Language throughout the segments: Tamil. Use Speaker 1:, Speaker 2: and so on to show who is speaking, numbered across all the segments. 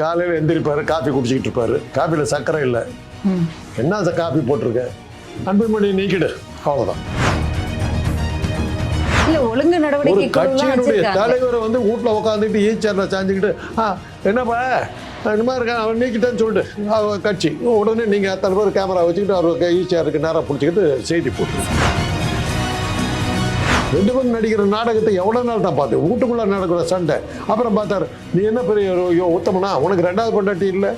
Speaker 1: காலையில் எந்திரிப்பாரு காஃபி குடிச்சிக்கிட்டு இருப்பாரு. காஃபியில் சர்க்கரை இல்லை. என்ன சார் காஃபி போட்டிருக்க? அன்புமணி நீக்கிடு. அவ்வளோதான் ஒரு கட்சியினுடைய தலைவர் வந்து வீட்டில் உட்காந்துட்டு ஈச்சரில் சாஞ்சுக்கிட்டு ஆ என்னப்பா? இந்த மாதிரி இருக்கான் அவன் நீக்கிட்டேன்னு சொல்லிட்டு அவ கட்சி உடனே நீங்கள் அத்தனை பேர் கேமரா வச்சுக்கிட்டு அவர் ஈச்சருக்கு நேராக பிடிச்சிக்கிட்டு செய்தி போட்டு ரெண்டு பேரும் நடிக்கிற நாடகத்தை எவ்வளோ நாள் தான் பார்த்தேன் வீட்டுக்குள்ளே நடக்கிற சண்டை. அப்புறம் பார்த்தாரு நீ என்ன பெரிய ஐயோ உத்தமனா? உனக்கு ரெண்டாவது கொண்டாட்டி இல்லை.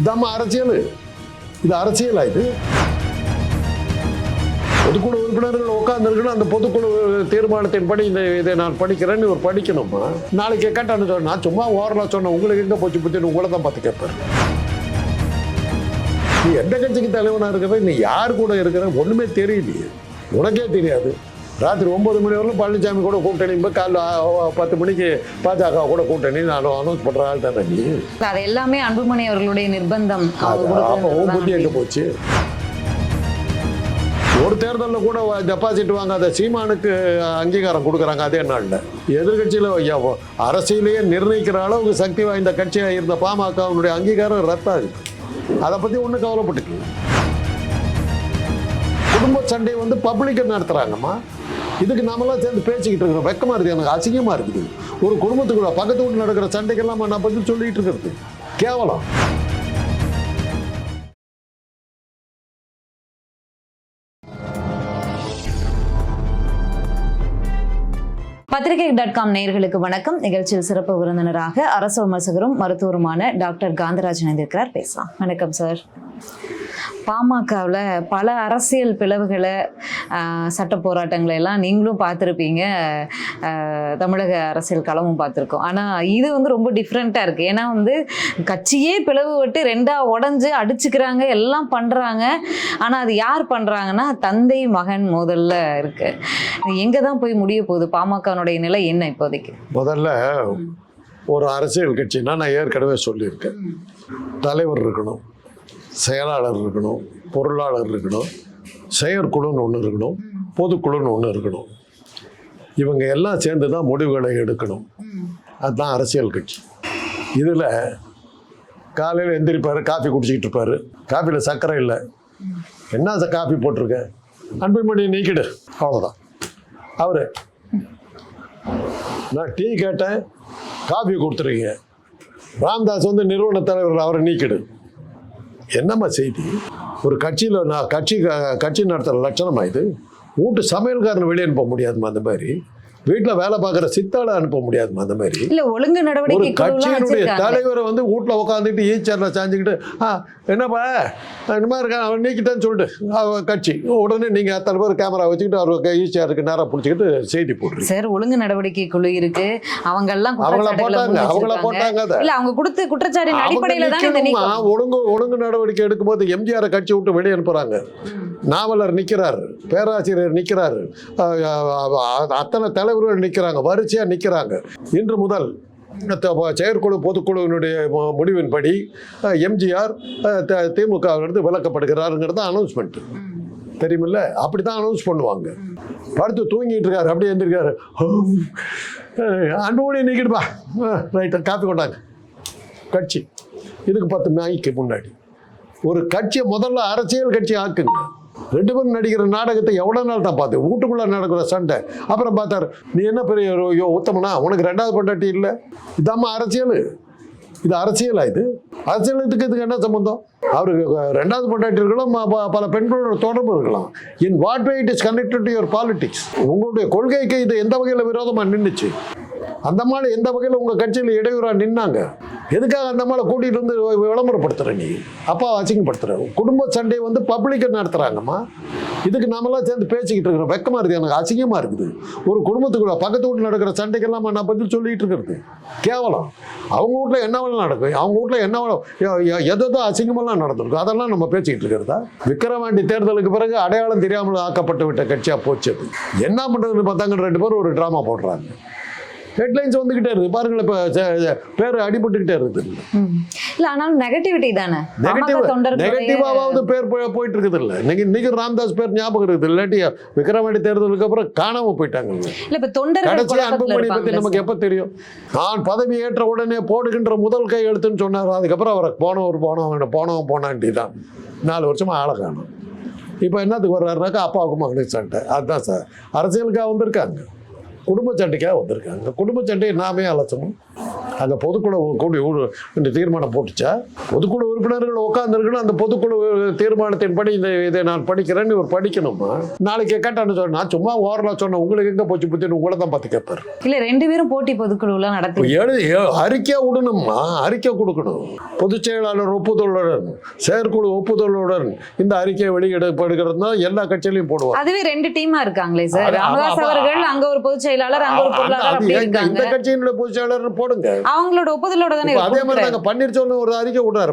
Speaker 1: இதாம்மா அரசியல். இது அரசியலா இது? பொதுக்குழு உறுப்பினர்கள் உட்காந்துருக்குன்னு அந்த பொதுக்குழு தீர்மானத்தின்படி இந்த இதை நான் படிக்கிறேன்னு ஒரு படிக்கணுமா நாளைக்கு கேட்டான்னு சொன்ன நான் சும்மா ஓரலாக சொன்னேன். உங்களுக்கு எங்கே போச்சு புத்தின்னு உங்களை தான் பார்த்து கேட்பாரு. நீ எந்த கட்சிக்கு தலைவனாக இருக்கிற நீ யார் கூட இருக்கிற ஒன்றுமே தெரியலையே. உனக்கே தெரியாது. ராத்திரி ஒன்பது மணி வரலும் பழனிசாமி கூட கூட்டணி காலைல பத்து மணிக்கு பாஜக கூட கூட்டணி நான் அனௌன்ஸ் பண்ணுற ஆள் தானே நீ?
Speaker 2: அது எல்லாமே அன்புமணி அவர்களுடைய நிர்பந்தம்.
Speaker 1: அப்போ உன் புத்தி எங்கே போச்சு? ஒரு தேர்தலில் கூட டெபாசிட் வாங்காத சீமானுக்கு அங்கீகாரம் கொடுக்குறாங்க அதே நாளில். எதிர்கட்சியில் அரசியலையே நிர்ணயிக்கிற அளவுக்கு சக்தி வாய்ந்த கட்சியாக இருந்த பாமகவினுடைய அங்கீகாரம் ரத்தாது அதை பற்றி ஒன்றும் கவலைப்பட்டுக்கல குடும்ப சண்டை வந்து பப்ளிக்கை நடத்துகிறாங்கம்மா இதுக்கு நாமெல்லாம் சேர்ந்து பேசிக்கிட்டு இருக்கிறோம். வெக்கமாக இருக்குது எனக்கு அசிங்கமாக இருக்குது. ஒரு குடும்பத்துக்குள்ள பக்கத்து வீட்டில் நடக்கிற சண்டைக்கெல்லாம் நான் பதில் சொல்லிட்டு இருக்கிறது. கேவலம்.
Speaker 2: பத்திரிகை டாட் காம் நேயர்களுக்கு வணக்கம். நிகழ்ச்சியில் சிறப்பு விருந்தினராக அரசு விமர்சகரும் மருத்துவருமான டாக்டர் காந்தராஜ் இணைந்திருக்கிறார். பேசலாம். வணக்கம் சார் பாமகவில் பல அரசியல் பிளவுகளை சட்ட போராட்டங்களை எல்லாம் நீங்களும் பார்த்துருப்பீங்க. தமிழக அரசியல் களமும் பார்த்துருக்கோம். ஆனால் இது வந்து ரொம்ப டிஃப்ரெண்ட்டாக இருக்குது ஏன்னா வந்து கட்சியே பிளவு விட்டு ரெண்டாக உடஞ்சு அடிச்சுக்கிறாங்க எல்லாம் பண்ணுறாங்க ஆனால் அது யார் பண்ணுறாங்கன்னா தந்தை மகன் மோதல்ல இருக்கு. இது எங்கே தான் போய் முடிய போகுது? பாமகனுடைய நிலை என்ன இப்போதைக்கு?
Speaker 1: முதல்ல ஒரு அரசியல் கட்சினா நான் ஏற்கனவே சொல்லியிருக்கேன். தலைவர் இருக்கணும். செயலாளர் இருக்கணும் பொருளாளர் இருக்கணும் செயற்குழுன்னு ஒன்று இருக்கணும் பொதுக்குழுன்னு ஒன்று இருக்கணும். இவங்க எல்லாம் சேர்ந்து தான் முடிவுகளை எடுக்கணும். அதுதான் அரசியல் கட்சி. இதில் காலையில் எந்திரிப்பார் காஃபி குடிச்சிக்கிட்டு இருப்பார். காஃபியில் சர்க்கரை இல்லை. என்ன சார் காஃபி போட்டிருக்க? அன்புமணி நீக்கிடு. அவ்வளோதான் அவர் நான் டீ கேட்டேன் காஃபி கொடுத்துருக்கீங்க. ராம்தாஸ் வந்து நிறுவன தலைவர் அவரை நீக்கிடு. என்னம்மா செய்தி? ஒரு கட்சியில் நான் கட்சி கட்சி நடத்துகிற லட்சணமா இது? வீட்டு சமையல்காரன் வெளியே அனுப்ப முடியாதுமா அந்த மாதிரி. வீட்டில் வேலை பார்க்குற சித்தாளை அனுப்ப முடியாதுமா அந்த மாதிரி?
Speaker 2: இல்ல ஒழுங்கு நடவடிக்கை
Speaker 1: கட்சியினுடைய தலைவரை வந்து வீட்டில் உட்காந்துட்டு ஈச்சரில் சாஞ்சுக்கிட்டு ஆ என்னப்பா? மாதிரி இருக்கான் அவன் நீக்கிட்டேன்னு சொல்லிட்டு அவ கட்சி. உடனே நீங்கள் அத்தனை பேர் கேமரா வச்சுக்கிட்டு அவர் ஈச்சருக்கு நேராக பிடிச்சிக்கிட்டு செய்தி போடுறீங்க
Speaker 2: சார் ஒழுங்கு நடவடிக்கை குழு இருக்கு. அவங்க எல்லாம்
Speaker 1: அவங்கள போட்டாங்க அவங்கள. போட்டாங்க
Speaker 2: இல்ல அவங்க கொடுத்த குற்றச்சாட்டின் அடிப்படையில தான்
Speaker 1: ஒழுங்கு ஒழுங்கு நடவடிக்கை எடுக்கும்போது எம்ஜிஆரை கட்சி விட்டு வெளியே அனுப்புறாங்க. நாவலர் நிக்கிறாரு பேராசிரியர் நிக்கிறாரு. அத்தனை தலைவர்கள் நிக்கிறாங்க வரிசையா நிக்கிறாங்க. இன்று முதல் செயற்குழு பொதுக்குழுவினுடைய முடிவின்படி எம்ஜிஆர் திமுகவிலிருந்து விலக்கப்படுகிறாருங்கிறது அனௌன்ஸ்மெண்ட். தெரியுமில்ல? அப்படி தான் அனௌன்ஸ் பண்ணுவாங்க. படுத்து தூங்கிட்டு இருக்காரு அப்படியே எழுந்திருக்காரு. அன்புமணி நீக்கிடுப்பா ரைட்டு காப்பி கொண்டாங்க. கட்சி. இதுக்கு பத்து நாய்க்கு முன்னாடி. ஒரு கட்சியை முதல்ல அரசியல் கட்சி ஆக்குங்க. ரெண்டு பேரும் நடிக்கிற நாடகத்தை எவ்வளோ நாள் தான் பார்த்து வீட்டுக்குள்ளே நடக்கிற சண்டை. அப்புறம் பார்த்தாரு நீ என்ன பெரிய ஐயோ உத்தமனா? உனக்கு ரெண்டாவது பொண்டாட்டி இல்லை. இதாம்மா அரசியல். இது அரசியலா இது? அரசியலுக்கு இதுக்கு என்ன சம்பந்தம்? அவருக்கு ரெண்டாவது பொண்டாட்டி இருக்கலாம் ப- பல பெண்களோட தொடர்பு இருக்கலாம். In what way it is connected to your politics உங்களுடைய கொள்கைக்கு இது எந்த வகையில் விரோதமாக நின்றுச்சு அந்த மாலை எந்த வகையில் உங்கள் கட்சியில் இடையூறாக நின்னாங்க? எதுக்காக அந்த மாலை கூட்டிகிட்டு வந்து விளம்பரப்படுத்துகிற நீ? அப்பா அசிங்கப்படுத்துற. குடும்ப சண்டை வந்து பப்ளிக்கை நடத்துகிறாங்கம்மா இதுக்கு நாமெல்லாம் சேர்ந்து பேசிக்கிட்டு இருக்கிறோம். வெக்கமாக இருக்குது. எனக்கு அசிங்கமாக இருக்குது. ஒரு குடும்பத்துக்குள்ள பக்கத்து வீட்டில் நடக்கிற சண்டைக்கெல்லாம் நான் பதில் சொல்லிகிட்டு இருக்கிறது. கேவலம். அவங்க வீட்டில் என்ன வேணாலும் நடக்கும்? அவங்க வீட்டில் என்ன வேணும் எதோ அசிங்கமெல்லாம் நடந்திருக்கும். அதெல்லாம் நம்ம பேசிக்கிட்டு இருக்கிறதா? விக்கிரவாண்டி தேர்தலுக்கு பிறகு அடையாளம் தெரியாமல் ஆக்கப்பட்டு விட்ட கட்சியாக போச்சு அது. என்ன பண்ணுறதுன்னு பார்த்தாங்க. ரெண்டு பேரும் ஒரு ட்ராமா போடுறாங்க. ஹெட்லைன்ஸ் வந்துகிட்டே இருக்கு பாருங்களேன் இப்போ பேர் அடிபட்டுக்கிட்டே இருக்குது.
Speaker 2: இல்ல ஆனாலும் நெகட்டிவிட்டி தானே?
Speaker 1: நெகட்டிவ் நெகட்டிவாவது பேர் போய்- போயிட்டு இருக்குது இல்லை இன்னைக்கு இன்னைக்கு ராம்தாஸ் பேர் ஞாபகம் இருக்குது. இல்லாட்டி விக்ரவாண்டி தேர்தலுக்கு அப்புறம் காணாம போயிட்டாங்க
Speaker 2: இல்ல இப்ப தொண்டர்கள்
Speaker 1: கடைசி
Speaker 2: குழப்பத்துல
Speaker 1: அன்புமணி பத்தி
Speaker 2: இருப்பாங்கல்ல
Speaker 1: நமக்கு எப்ப தெரியும்? நான் பதவி ஏற்ற உடனே போடுகின்ற முதல் கை எழுத்துன்னு சொன்னார். அதுக்கப்புறம் அவரை போனவர் போனவன் போனவன் போனான்டி தான் நாலு வருஷமா ஆளை காணும். இப்போ என்னத்துக்கு வர்றாருனாக்கா அப்பாவுக்கு மகனுக்கு சண்டை. அதுதான் சார். அரசியலுக்காக வந்திருக்காங்க. குடும்ப சண்டைக்காக வந்திருக்காங்க. குடும்ப சண்டையை நாமே அலசணும். அங்கே பொதுக்குழு கூடி இந்த தீர்மானம் போட்டுச்சா? பொதுக்குழு உறுப்பினர்கள் உட்காந்துருக்கணும் அந்த பொதுக்குழு தீர்மானத்தின்படி இந்த இதை நான் படிக்கிறேன்னு இவர் படிக்கணுமா? நாளைக்கு கேட்டான்னு சொன்னா நான் சும்மா ஓரலாம் சொன்னேன் உங்களுக்கு எங்கே போச்சு புத்தின்னு உங்களை தான் பார்த்து கேட்பார்.
Speaker 2: இல்ல ரெண்டு பேரும் போட்டி பொதுக்குழுலாம் நடத்தி
Speaker 1: எழு எ- அறிக்கை விடணும்மா அறிக்கை கொடுக்கணும். பொதுச் செயலாளர் ஒப்புதலுடன் செயற்குழு ஒப்புதலுடன் இந்த அறிக்கை வெளியிடப்படுகிறது தான் எல்லா கட்சியிலையும் போடுவாங்க.
Speaker 2: அதுவே ரெண்டு டீமா இருக்காங்களே சார். ராமதாஸ் அவர்கள் அங்க ஒரு பொதுச் செயலாளர் அங்க ஒரு
Speaker 1: அந்த-
Speaker 2: பொருளாளர்
Speaker 1: இந்த கட்சியினுடைய பொதுச் செயலாளர் போடுங்க.
Speaker 2: அவங்களோட ஒப்புதலோட தானே
Speaker 1: அதே மாதிரி. நாங்க பன்னீர்செல்வம் ஒரு அறிக்கை விடுறாரு.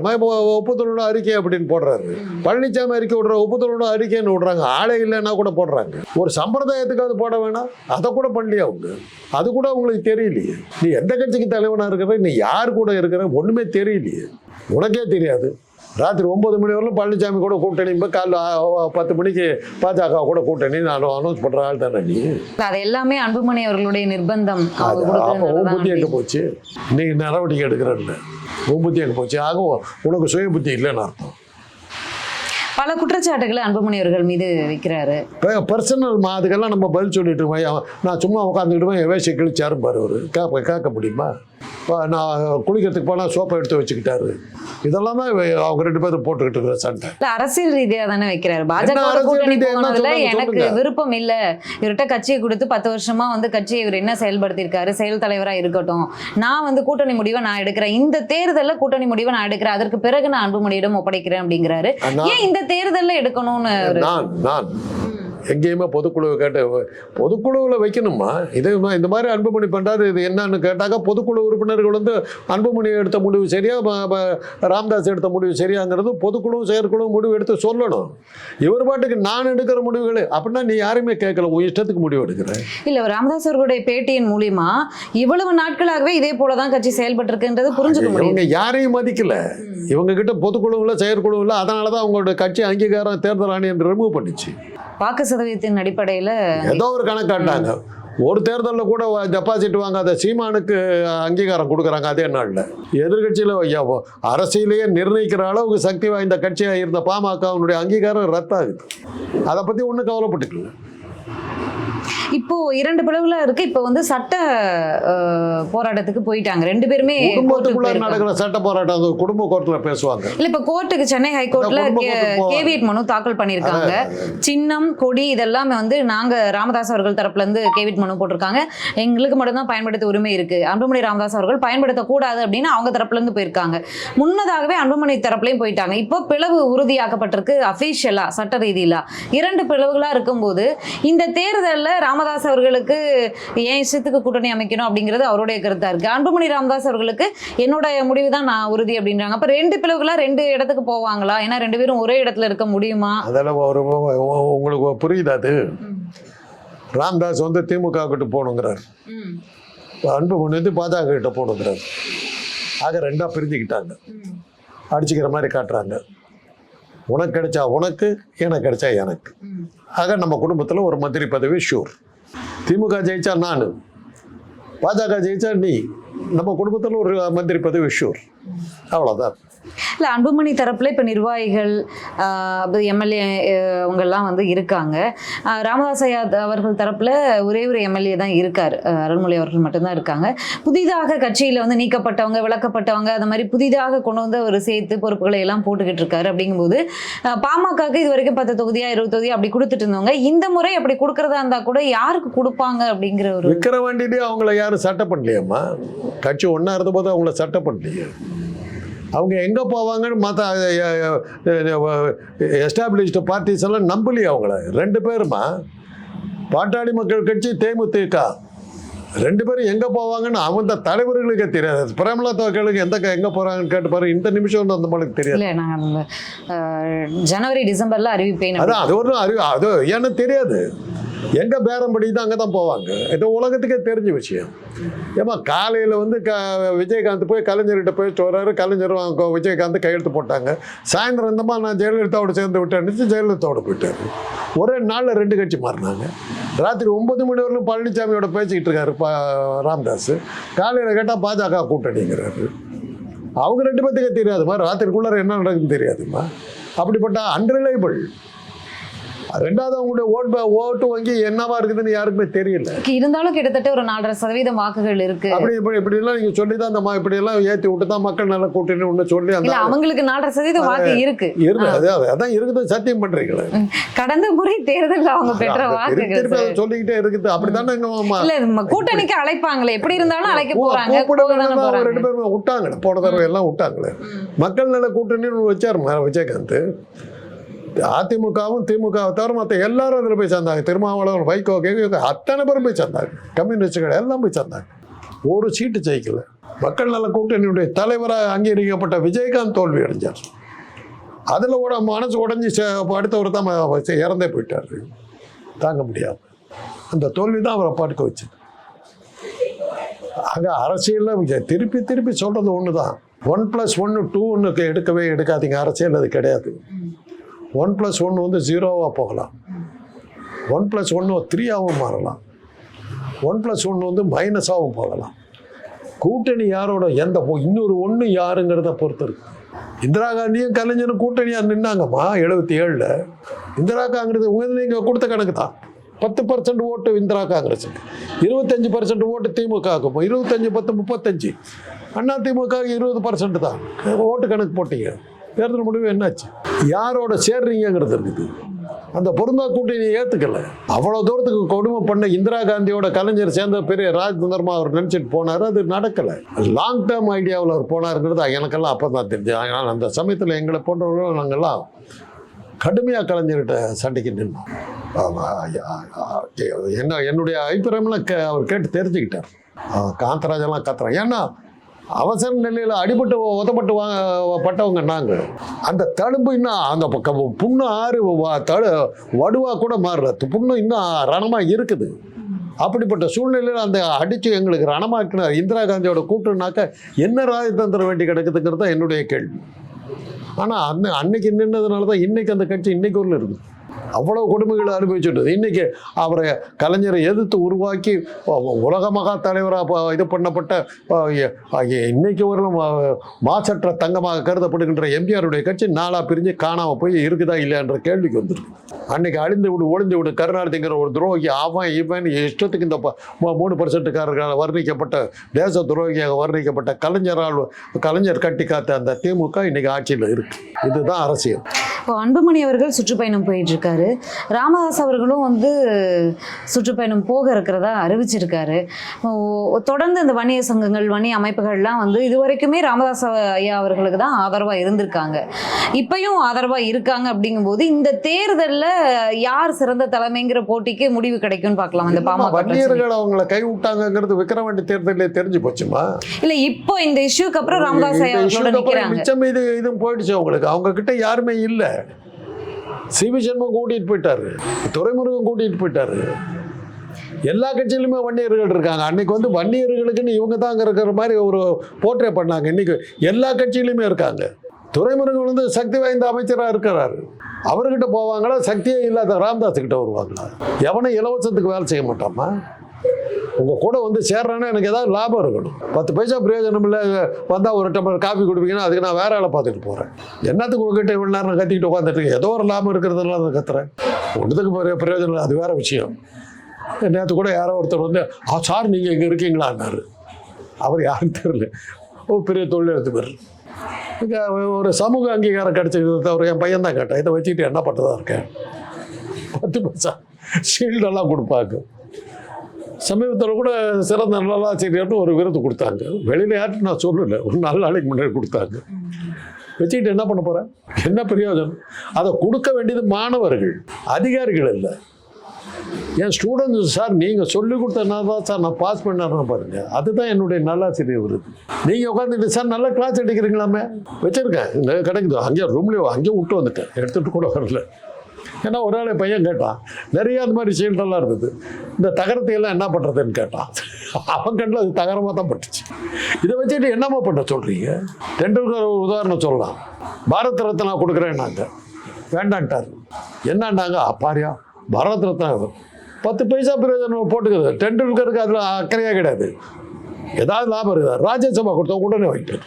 Speaker 1: ஒப்புதலோட அறிக்கை அப்படின்னு போடுறாரு. பழனிசாமி அறிக்கை விடுற ஒப்புதலோட அறிக்கைன்னு விடுறாங்க. ஆளே இல்லைன்னா கூட போடுறாங்க. ஒரு சம்பிரதாயத்துக்கு அது போட வேணாம். அதை கூட பண்ணலையா அவங்க? அது கூட அவங்களுக்கு தெரியலையே. நீ எந்த கட்சிக்கு தலைவனா இருக்கிற நீ யார் கூட இருக்கிற ஒண்ணுமே தெரியலையே. உனக்கே தெரியாது. ராத்திரி ஒன்பது மணி வரலும் பழனிசாமி கூட கூட்டணி போய் காலைல பத்து மணிக்கு பாஜக கூட கூட்டணி நான் அனௌன்ஸ் பண்ற ஆள் தானே நீ?
Speaker 2: அது எல்லாமே அன்புமணி அவர்களுடைய நிர்பந்தம். அவங்க
Speaker 1: அது அப்போ உன் புத்தி
Speaker 2: கொடுத்ததுனால
Speaker 1: எங்கே போச்சு? நீ நடவடிக்கை எடுக்கிறல்ல. உன் புத்தி எங்கே போச்சு? ஆக உனக்கு சுய புத்தி இல்லைன்னு அர்த்தம்.
Speaker 2: பல குற்றச்சாட்டுகளை அன்புமணி அவர்கள் மீது வைக்கிறாரு.
Speaker 1: இப்போ பர்சனல் அதுக்கெல்லாம் நம்ம பதில் சொல்லிட்டு இருக்கோம். நான் சும்மா உட்காந்துக்கிட்டு வேஷை கிழிச்சாரும் பாரு அவர். கேட்ப கேட்க முடியுமா? இப்போ நான் குளிக்கிறதுக்கு போனால் சோப்பை எடுத்து வச்சுக்கிட்டாரு. இதெல்லாம் தான் அவங்க ரெண்டு பேரும் போட்டுக்கிட்டு இருக்கிற சண்டை.
Speaker 2: இல்ல அரசியல் ரீதியா தானே வைக்கிறாரு. பாஜக கூட்டணி போனதுல எனக்கு. விருப்பம் இல்ல. இவர்கிட்ட கட்சியை கொடுத்து பத்து வருஷமா வந்து கட்சியை இவர் என்ன செயல்படுத்தியிருக்காரு செயல் தலைவரா இருக்கட்டும். நான் வந்து கூட்டணி முடிவை நான் எடுக்கிறேன். இந்த தேர்தல்ல கூட்டணி முடிவை நான் எடுக்கிறேன். அதற்கு பிறகு நான் அன்புமணியிடம் ஒப்படைக்கிறேன் அப்படிங்கிறாரு. ஏன் இந்த தேர்தல்ல எடுக்கணும்னு
Speaker 1: நான் நான். எங்கேயுமே பொதுக்குழுவை கேட்டு பொதுக்குழுவில் வைக்கணுமா? இது இந்த மாதிரி அன்புமணி பண்ணுறாரு இது என்னன்னு கேட்டாக்கா பொதுக்குழு உறுப்பினர்கள் வந்து அன்புமணி எடுத்த முடிவு சரியா ராமதாஸ் எடுத்த முடிவு சரியாங்கிறது பொதுக்குழுவும் செயற்குழுவும் முடிவு எடுத்து சொல்லணும். இவர் பாட்டுக்கு நான் எடுக்கிற முடிவுகள் அப்படின்னா நீ யாருமே கேட்கல உன் இஷ்டத்துக்கு முடிவு எடுக்கிற.
Speaker 2: இல்ல ராமதாஸ் அவர்களுடைய பேட்டியின் மூலியமா இவ்வளவு நாட்களாகவே இதே போலதான் கட்சி செயல்பட்டு இருக்குன்றது புரிஞ்சுக்க முடியும்
Speaker 1: இவங்க யாரையும் மதிக்கல. இவங்க கிட்ட பொதுக்குழுவில் செயற்குழுவில் அதனால தான் அவங்களோட கட்சி அங்கீகாரம் தேர்தல் ஆணையம் ரிமூவ் பண்ணிச்சு.
Speaker 2: வாக்கு சதவீதத்தின் அடிப்படையில்
Speaker 1: ஏதோ ஒரு கணக்காட்டாங்க ஒரு தேர்தலில் கூட டெபாசிட் வாங்காத சீமானுக்கு அங்கீகாரம் கொடுக்குறாங்க அதே நாளில். எதிர்கட்சியில் அரசியலையே நிர்ணயிக்கிற அளவுக்கு சக்தி வாய்ந்த கட்சியாக இருந்த பாமகவினுடைய அங்கீகாரம் ரத்தாகுது. அதை பற்றி ஒன்றும் கவலைப்பட்டுக்கல.
Speaker 2: இப்போ இரண்டு பிளவுல இருக்கு. இப்போ வந்து சட்ட போராட்டத்துக்கு போயிட்டாங்க. ரெண்டு பேருமே.
Speaker 1: நடக்கிற சட்ட போராட்டம் அது குடும்ப கோர்ட்டில் பேசுவாங்க.
Speaker 2: இல்ல இப்ப கோர்ட்டுக்கு சென்னை ஹைகோர்ட்ல. கேவியட் மனு தாக்கல் பண்ணிருக்காங்க சின்னம் கொடி இதெல்லாமே வந்து நாங்க ராமதாஸ் அவர்கள் தரப்புல இருந்து கேவியட் மனு போட்டிருக்காங்க. எங்களுக்கு மட்டும்தான் பயன்படுத்த உரிமை இருக்கு. அன்புமணி ராமதாஸ் அவர்கள் பயன்படுத்த கூடாது அப்படின்னு அவங்க தரப்புல இருந்து போயிருக்காங்க. முன்னதாகவே அன்புமணி தரப்புலயும் போயிட்டாங்க. இப்போ பிளவு உறுதியாக்கப்பட்டிருக்கு அபிஷியலா சட்ட ரீதியில. இரண்டு பிளவுகளா இருக்கும்போது இந்த தேர்தல்ல ராமதாஸ் அவர்களுக்கு ஏன் இஷ்டத்துக்கு கூட்டணி அமைக்கணும் அப்படிங்கிறது அவருடைய கருத்தா இருக்கு. அன்புமணி ராமதாஸ் அவர்களுக்கு என்னோட முடிவு தான் நான் உறுதி அப்படின்றாங்க. அப்ப ரெண்டு பிளவுகளா ரெண்டு இடத்துக்கு போவாங்களா? ஏன்னா ரெண்டு பேரும் ஒரே இடத்துல இருக்க முடியுமா?
Speaker 1: அதெல்லாம் ஒரு உங்களுக்கு புரியுதா அது? ராம்தாஸ் வந்து திமுக கிட்ட போகணுங்கிறார். அன்புமணி வந்து பாஜக கிட்ட போகணுங்கிறார். ஆக ரெண்டா பிரிஞ்சுக்கிட்டாங்க. அடிச்சுக்கிற மாதிரி காட்டுறாங்க. உனக்கு கிடைச்சா உனக்கு எனக்கு கிடைச்சா எனக்கு. ஆக நம்ம குடும்பத்தில் ஒரு மந்திரி பதவி ஷூர். திமுக ஜெயிச்சா நான். பாஜக ஜெயிச்சா நீ. நம்ம குடும்பத்தில் ஒரு மந்திரி பதவி ஷூர். அவ்வளோதான்
Speaker 2: இல்லை அன்புமணி தரப்பில் இப்போ நிர்வாகிகள் எம்எல்ஏ அவங்கெல்லாம் வந்து இருக்காங்க. ராமதாஸ் ஐயா அவர்கள் தரப்பில் ஒரே ஒரு எம்எல்ஏ தான் இருக்கார். அருள்மொழி அவர்கள் மட்டும்தான் இருக்காங்க. புதிதாக கட்சியில் வந்து நீக்கப்பட்டவங்க விளக்கப்பட்டவங்க அந்த மாதிரி புதிதாக கொண்டு வந்து அவர் சேர்த்து பொறுப்புகளை எல்லாம் போட்டுக்கிட்டு இருக்காரு அப்படிங்கும்போது பாமகக்கு இது வரைக்கும் பத்து தொகுதியா இருபது தொகுதியா அப்படி கொடுத்துட்டு இருந்தவங்க இந்த முறை அப்படி கொடுக்கறதா இருந்தா கூட யாருக்கு கொடுப்பாங்க அப்படிங்கிற ஒரு
Speaker 1: விக்கிரவாண்டிட்டு அவங்கள யாரும் சட்டை பண்ணலையாம்மா? கட்சி ஒன்றா இருந்தபோது அவங்கள சட்டை பண்ணலையே. அவங்க எங்கே போவாங்கன்னு மற்ற எஸ்டாப்ளிஷ்டு பார்ட்டிஸ் எல்லாம் நம்பலையே அவங்கள. ரெண்டு பேருமா? பாட்டாளி மக்கள் கட்சி தேமுதிக. ரெண்டு பேரும் எங்கே போவாங்கன்னு அவங்க தலைவர்களுக்கே தெரியாது. பிரேமலதா கேளுங்க எந்த எங்கே போகிறாங்கன்னு கேட்டு பாரு இந்த நிமிஷம் அந்த மாதிரி தெரியாது.
Speaker 2: ஜனவரி டிசம்பர்ல அறிவிப்பேன்.
Speaker 1: அதான் அது ஒன்றும் அறிவு அது ஏன்னு தெரியாது. எங்கே பேரம் படிக்குதோ அங்கே தான் போவாங்க. இது உலகத்துக்கே தெரிஞ்ச விஷயம். ஏமா காலையில் வந்து க விஜயகாந்த் போய் கலைஞர்கிட்ட போய் சொல்கிறாரு கலைஞர் விஜயகாந்த் கையெழுத்து போட்டாங்க. சாயந்தரம் இந்தமா நான் ஜெயலலிதாவோட சேர்ந்து விட்டேன்னு ஜெயலலிதாவோட போயிட்டாரு. ஒரே நாளில் ரெண்டு கட்சி மாறினாங்க. ராத்திரி ஒன்பது மணி வரலும் பழனிசாமியோட பேசிக்கிட்டு இருக்காரு பா ராம்தாஸ் காலையில் கேட்டால் பாஜக கூட்டணிங்கிறாரு. அவங்க ரெண்டு பேர்த்துக்கு தெரியாதுமா? ராத்திரிக்குள்ளார என்ன நடக்குதுன்னு தெரியாதுமா? அப்படிப்பட்ட அன்ரிலைபிள் ரெண்டாவது அவங்களுடைய ஓட் ஓட்டு வங்கி என்னவா இருக்குதுன்னு யாருக்குமே தெரியல.
Speaker 2: இருந்தாலும் கிட்டத்தட்ட ஒரு நாலரை சதவீதம் வாக்குகள் இருக்கு.
Speaker 1: அப்படி இப்படி இப்படி எல்லாம் நீங்க சொல்லி தான் அந்த மா- இப்படி எல்லாம் ஏத்தி விட்டு தான் மக்கள் நல்ல கூட்டணி ஒன்று சொல்லி அந்த
Speaker 2: அவங்களுக்கு நாலரை சதவீதம் வாக்கு இருக்கு.
Speaker 1: இருந்து அதான் இருக்குது சத்தியம் பண்றீங்களே.
Speaker 2: கடந்த முறை தேர்தலில் அவங்க பெற்ற வாக்குகள்
Speaker 1: சொல்லிக்கிட்டே இருக்குது. அப்படித்தானே
Speaker 2: இல்ல கூட்டணிக்கு அழைப்பாங்களே. எப்படி இருந்தாலும் அழைக்க போறாங்க.
Speaker 1: ரெண்டு பேரும் விட்டாங்களே போன தடவை எல்லாம் விட்டாங்களே. மக்கள் நல கூட்டணின்னு வச்சார் விஜயகாந்த் அதிமுகவும் திமுகவை தவிர மற்ற எல்லாரும் அதில் போய் சேர்ந்தாங்க. திருமாவளவன் வைகோ கேகோ அத்தனை பேரும் போய் சேர்ந்தாங்க. கம்யூனிஸ்டுகள் எல்லாம் போய் சேர்ந்தாங்க. ஒரு சீட்டு ஜெயிக்கல. மக்கள் நல கூட்டணியுடைய தலைவராக அங்கீகரிக்கப்பட்ட விஜயகாந்த் தோல்வி அடைஞ்சார். அதில் கூட மனசு உடஞ்சி அடுத்தவர் தான் இறந்தே போயிட்டார். தாங்க முடியாது. அந்த தோல்வி தான் அவரை படுக்க வச்சது. ஆக அரசியலில் திருப்பி திருப்பி சொல்கிறது ஒன்று தான் ஒன் ப்ளஸ் ஒன்று டூ ஒன்றுக்கு எடுக்கவே எடுக்காதீங்க. அரசியல் அது கிடையாது. ஒன் ப்ளஸ் ஒன்று வந்து ஜீரோவாக போகலாம். ஒன் ப்ளஸ் ஒன்று த்ரீயாகவும் மாறலாம். ஒன் ப்ளஸ் ஒன்று வந்து மைனஸாகவும் போகலாம். கூட்டணி யாரோட எந்த இன்னொரு ஒன்று யாருங்கிறத பொறுத்து இருக்கு. இந்திரா காந்தியும் கலைஞரும் கூட்டணியாக நின்னாங்கம்மா எழுபத்தி ஏழில். இந்திரா காங்கிரஸ் உங்க நீங்கள் கொடுத்த கணக்கு தான். பத்து பர்சன்ட் ஓட்டு இந்திரா காங்கிரஸுக்கு. இருபத்தஞ்சி பர்சன்ட் ஓட்டு திமுகவுக்கும். இருபத்தஞ்சி பத்து முப்பத்தஞ்சு. அண்ணா திமுக இருபது பர்சன்ட் தான். ஓட்டு கணக்கு போட்டீங்க. தேர்தல் முடிவு என்னாச்சு? யாரோட சேர்றீங்கிறது இருக்குது. அந்த பொருந்தா கூட்டணி ஏற்றுக்கல அவ்வளோ தூரத்துக்கு கொடுமை பண்ண இந்திரா காந்தியோட கலைஞர் சேர்ந்த பெரிய ராஜ்தந்திரமா அவர் நினச்சிட்டு போனார் அது நடக்கலை. லாங் டேர்ம் ஐடியாவில் அவர் போனாருங்கிறது எனக்கெல்லாம் அப்போ தான் தெரிஞ்சு ஆனால் அந்த சமயத்தில் எங்களை போன்றவர்கள் நாங்கள்லாம் கடுமையாக கலைஞர்கிட்ட சண்டைக்கு நின்றோம் என்ன என்னுடைய அபிப்பிராயம்லாம் கே அவர் கேட்டு தெரிஞ்சுக்கிட்டார். காந்தராஜெல்லாம் கத்துறேன் ஏன்னா அவசர நிலையில் அடிபட்டு உதப்பட்டு வா பட்டவங்க நாங்கள் அந்த தழும்பு இன்னும் அந்த பக்கம் புண்ணு ஆறு வ- தழு வடுவா கூட மாறல புண்ணு இன்னும் ரணமாக இருக்குது. அப்படிப்பட்ட சூழ்நிலையில் அந்த அடித்து எங்களுக்கு ரணமாக்கினார் இந்திரா காந்தியோட கூட்டுனாக்க என்ன ராஜதந்திரம் வேண்டி கிடக்குதுங்கிறது தான் என்னுடைய கேள்வி. ஆனால் அன்னை அன்னைக்கு நின்னதுனால தான் இன்னைக்கு அந்த கட்சி இன்னைக்கு ஊரில் இருக்குது. அவ்வளோ கொடுமைகளை அனுபவிச்சுட்டு இன்னைக்கு அவரை கலைஞரை எதிர்த்து உருவாக்கி உலக மகா தலைவராக இது பண்ணப்பட்ட இன்னைக்கு ஒரு மாசற்ற தங்கமாக கருதப்படுகின்ற எம்ஜிஆருடைய கட்சி நாளாக பிரிஞ்சு காணாமல் போய் இருக்குதா இல்லையான்ற கேள்விக்கு வந்துருக்கு. அன்னைக்கு அழிந்து விடு ஒளிந்து விடு கருணாநிதிங்கிற ஒரு துரோகி அவன் இவன் இஷ்டத்துக்கு இந்த ப- மூணு பர்சன்ட்டுக்காரர்களால் வர்ணிக்கப்பட்ட தேச துரோகியாக வர்ணிக்கப்பட்ட கலைஞரால் கலைஞர் கட்டி காத்த அந்த திமுக இன்னைக்கு ஆட்சியில் இருக்கு. இதுதான் அரசியல்.
Speaker 2: இப்போ அன்புமணி அவர்கள் சுற்றுப்பயணம் போயிட்டு இருக்காரு ராமதாஸ் அவர்களும் வந்து சுற்றுப்பயணம் போக இருக்கிறதா அறிவிச்சிருக்காரு. தொடர்ந்து இந்த வன்னிய சங்கங்கள் வன்னிய அமைப்புகள்லாம் வந்து இது வரைக்குமே ராமதாஸ் ஐயா அவர்களுக்கு தான் ஆதரவா இருந்திருக்காங்க. இப்பயும் ஆதரவா இருக்காங்க அப்படிங்கும்போது இந்த தேர்தல்ல யார் சிறந்த தலைமைங்கிற போட்டிக்கு முடிவு கிடைக்கும்னு பார்க்கலாம். அந்த பாமக.
Speaker 1: வன்னியர்கள் அவங்கள கை விட்டாங்கங்கிறது விக்கிரவாண்டி தேர்தலே தெரிஞ்சு போச்சுமா?
Speaker 2: இல்ல இப்போ இந்த இஷ்யூக்கு அப்புறம் ராமதாஸ் ஐயா
Speaker 1: இந்த மிச்சம் இது இதுவும் போயிடுச்சு அவங்களுக்கு. அவங்க கிட்ட யாருமே இல்லை. சிவி சண்முகம் கூட்டிட்டு போயிட்டாரு. துறைமுருகன் கூட்டிட்டு போயிட்டாரு. எல்லா கட்சியிலுமே வன்னியர்கள் இருக்காங்க. அன்னைக்கு வந்து வன்னியர்களுக்குன்னு இவங்க தான் இருக்கிற மாதிரி ஒரு போர்ட்ரே பண்ணாங்க. இன்னைக்கு எல்லா கட்சியிலுமே இருக்காங்க. துறைமுருகன் வந்து சக்தி வாய்ந்த அமைச்சராக இருக்கிறாரு. அவர்கிட்ட போவாங்களா? சக்தியே இல்லாத ராம்தாஸ் கிட்ட வருவாங்களா? எவனை இலவசத்துக்கு வேலை செய்ய மாட்டாமா? உங்கள் கூட வந்து சேர்றேன்னா எனக்கு ஏதாவது லாபம் இருக்கணும். பத்து பைசா பிரயோஜனம் இல்லை வந்தால் ஒரு டம்ளர் காஃபி கொடுப்பீங்கன்னா அதுக்கு நான் வேற வேலை பார்த்துட்டு போகிறேன் என்னத்துக்கு உங்ககிட்ட இவ்வளோ நேரம் கத்திக்கிட்டு உட்காந்துட்டு ஏதோ ஒரு லாபம் இருக்கிறதுனால அதை கத்துறேன். ஒன்றுத்துக்கு பெரிய பிரயோஜனம் இல்லை அது வேற விஷயம். நேற்று கூட யாரோ ஒருத்தர் வந்து ஆ சார் நீங்கள் இங்கே இருக்கீங்களான்னாரு அவர் யாரும் தெரியல. ஓ பெரிய தொழிலதிபர். இங்க ஒரு சமூக அங்கீகாரம் கிடைச்சது தவிர என் பையன் தான் கேட்டேன். இதை வச்சுக்கிட்டு என்ன பண்ணுறதா இருக்கேன்? பத்து பைசா ஷீல்டெல்லாம் கொடுப்பாங்க. சமீபத்தில் கூட சிறந்த நல்லாசிரியர்னு ஒரு விருது கொடுத்தாங்க. வெளியில் யார்ட்டு நான் சொல்லலை. ஒரு நாலு நாளைக்கு முன்னாடி கொடுத்தாங்க. வச்சுக்கிட்டு என்ன பண்ண போகிறேன் என்ன பிரயோஜனம்? அதை கொடுக்க வேண்டியது மாணவர்கள். அதிகாரிகள் இல்லை. என் ஸ்டூடெண்ட்ஸ் சார் நீங்கள் சொல்லி கொடுத்தனால தான் சார் நான் பாஸ் பண்ணாருன்னு பாருங்கள் அதுதான் என்னுடைய நல்லாசிரியர் விருது. நீங்கள் உட்காந்துட்டு சார் நல்லா கிளாஸ் எடுக்கிறீங்களாமே? வச்சுருக்கேன். இந்த கிடைக்குது அங்கேயே ரூம்லேயே அங்கேயே விட்டு வந்துட்டேன். எடுத்துகிட்டு கூட வரல. ஏன்னா ஒரு நாள் என் பையன் கேட்டான். நிறைய அந்த மாதிரி சீல்டெல்லாம் இருந்தது. இந்த தகரத்தை எல்லாம் என்ன பண்ணுறதுன்னு கேட்டான். அவன் கண்டில் அது தகரமாக தான் பட்டுச்சு. இதை வச்சுட்டு என்னம்மா பண்ண சொல்கிறீங்க டெண்டுல்கர் ஒரு உதாரணம் சொல்லலாம். பாரத் ரத்னா கொடுக்குறேன் நாங்கள் வேண்டான்ட்டார். என்னன்னாங்க? அப்பாரியா பாரத் ரத்னா பத்து பைசா பிரயோஜனம் போட்டுக்குது டெண்டுல்கருக்கு அதில் அக்கறையாக கிடையாது. ஏதாவது லாபம் இருக்குதா? ராஜ்யசபா கொடுத்தா உடனே வாங்கிட்டு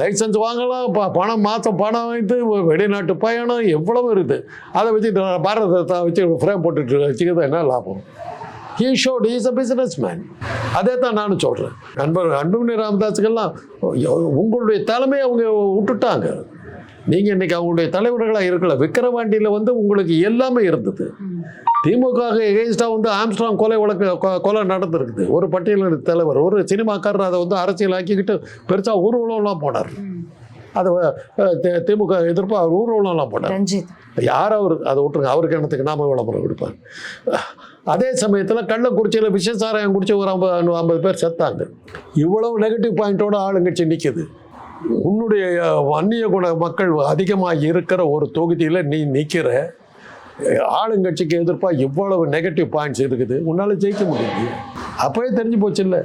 Speaker 1: லைசன்ஸ் வாங்கலாம் ப பணம் மாதம் பணம் வைத்து வெளிநாட்டு பயணம் எவ்வளவு இருக்குது? அதை வச்சுட்டு பாரத வச்சு ஃப்ரேம் போட்டுட்டு வச்சுக்கிறது என்ன லாபம்? He short is a business man அதே தான் நானும் சொல்கிறேன் நண்பர் அன்புமணி ராமதாஸுக்கெல்லாம் உங்களுடைய தலைமையை அவங்க விட்டுட்டாங்க. நீங்கள் இன்னைக்கு அவங்களுடைய தலைவர்களாக இருக்கல விக்கிரவாண்டியில் வந்து உங்களுக்கு எல்லாமே இருந்தது. திமுக எகெயின்ஸ்டாக வந்து ஆம்ஸ்ட்ராங் கொலை வழக்கு கொலை நடந்திருக்குது. ஒரு பட்டியலின் தலைவர் ஒரு சினிமாக்காரர் அதை வந்து அரசியல் ஆக்கிக்கிட்டு பெருசாக ஊர்வலம்லாம் போனார். அதை திமுக எதிர்ப்பாக அவர் ஊர்வலம்லாம் போனார்.
Speaker 2: ரஞ்சித்.
Speaker 1: யார் அவர் அதை விட்டுருங்க. அவருக்கு என்னத்துக்கு நாம விளம்பரம் கொடுப்பாங்க? அதே சமயத்தில் கள்ளக்குறிச்சியில் விஷசாராயம் குடிச்சு ஒரு ஐம்பது ஐம்பது பேர் செத்தாங்க. இவ்வளவு நெகட்டிவ் பாயிண்டோட ஆளுங்கட்சி நிற்குது உன்னுடைய அந்நிய குண மக்கள் அதிகமாக இருக்கிற ஒரு தொகுதியில் நீ நிற்கிற ஆளுங்கட்சிக்கு எதிர்ப்பாக இவ்வளவு நெகட்டிவ் பாயிண்ட்ஸ் இருக்குது? உன்னால் ஜெயிக்க முடியுது. அப்போயே தெரிஞ்சு போச்சு இல்லை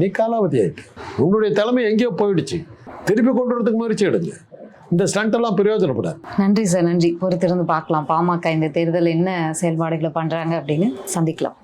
Speaker 1: நீ காலாவதி ஆயிட்டு. உன்னுடைய தலைமை எங்கேயோ போயிடுச்சு. திருப்பி கொண்டு வரதுக்கு முயற்சி எடுங்க. இந்த ஸ்டண்ட் பிரயோஜனப்படாது.
Speaker 2: நன்றி சார் நன்றி. பொறுத்திருந்து பார்க்கலாம். பாமக இந்த தேர்தல் என்ன செயல்பாடுகளை பண்ணுறாங்க அப்படின்னு சந்திக்கலாம்.